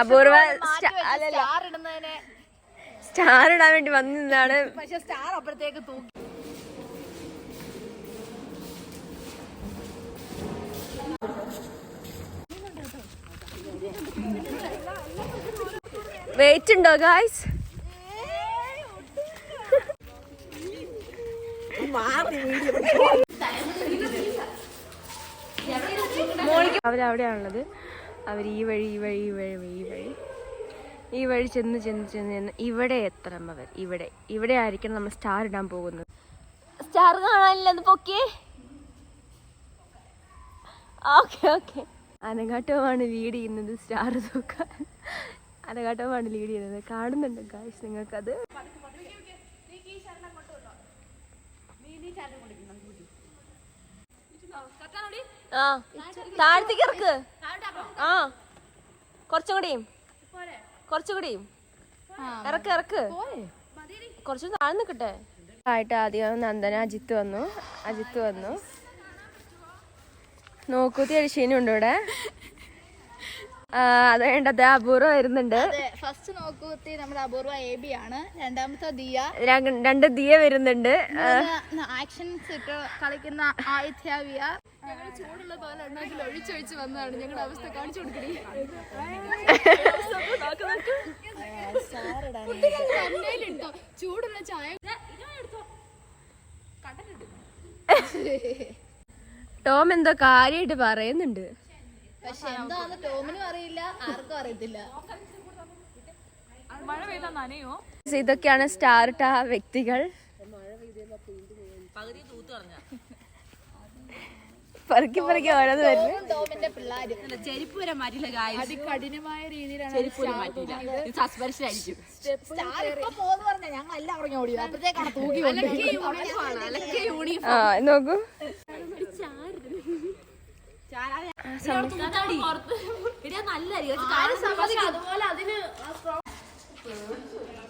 അപൂർവ star ഇടുന്നതിനെ star ഇടാൻ വേണ്ടി വന്നതാണ് പക്ഷെ സ്റ്റാർ അപ്പുറത്തേക്ക് തൂക്കി. വെയിറ്റ് ഉണ്ടോ ഗായ്സ് അവരവിടെയാണുള്ളത് അവർ ഈ വഴി ഈ വഴി ഈ വഴി ഈ വഴി ഈ വഴി. ചെന്ന് ചെന്ന് ചെന്ന് ചെന്ന്. ഇവിടെ എത്തണം അവർ. ഇവിടെ. ഇവിടെ ആയിരിക്കണം നമ്മൾ സ്റ്റാർ ഇടാൻ പോകുന്നത്. സ്റ്റാർ കാണാനില്ലെന്ന് പൊക്കേ. ഓക്കെ ഓക്കെ അനഘാട്ടമാണ് ലീഡ് ചെയ്യുന്നത് സ്റ്റാർ തൂക്കാൻ അനഘാട്ടമാണ് ലീഡ് ചെയ്യുന്നത്. കാണുന്നുണ്ട് ഗായ്സ് നിങ്ങൾക്കത്. ആ താഴത്തേക്ക് ഇറക്ക്. ആ കുറച്ചും കൂടിയും കുറച്ചും കൂടിയും ഇറക്ക് ഇറക്ക്. കുറച്ചും താഴ്ന്നു നിൽക്കട്ടെ. ആയിട്ട് ആദ്യം നന്ദന അജിത്ത് വന്നു. അജിത്ത് വന്നു. നോക്കൂത്തി അരിശീനുണ്ട് ഇവിടെ. ആ, അത് വേണ്ടത് അപൂർവം വരുന്നുണ്ട്. ഫസ്റ്റ് നോക്കുത്തി നമ്മുടെ അപൂർവ എ ബി ആണ്. രണ്ടാമത്തെ ദിയ. രണ്ട് ദിയ വരുന്നുണ്ട്. ആക്ഷൻസ് ഇട്ട് കളിക്കുന്ന ആയിത്യാവിയ ചൂടുള്ള പോലെ ഉണ്ടാക്കി ഒഴിച്ചൊഴിച്ച് വന്നതാണ്. ഞങ്ങളുടെ അവസ്ഥ കാണിച്ചു കൊടുക്കണേ ചൂടുള്ള ചായ. ടോം എന്തോ കാര്യായിട്ട് പറയുന്നുണ്ട്. പക്ഷെ എന്താന്ന് ടോമിനും അറിയില്ല ആർക്കും അറിയത്തില്ല. ഇതൊക്കെയാണ് സ്റ്റാർട്ട വ്യക്തികൾ. പെറുക്കി പെറുക്കി ഓരോന്ന് വരുന്നു. ടോമും ടോമിന്റെ പിള്ളേരും. ചെരുപ്പ് വരെ മാറ്റില്ല കഠിനമായ രീതിയിലാണ് ചെരുപ്പ് വരെ മാറ്റില്ല ഇത് സസ്പെൻഷൻ ആയിരിക്കും. സ്റ്റാർ ഇപ്പൊ പോന്ന് പറഞ്ഞ ഞങ്ങൾ എല്ലാം ഇറങ്ങി ഓടി അപ്പോഴത്തേക്കാണ് തൂക്കി ആ നോക്കൂ. അതുപോലെ അതിന് 嗯。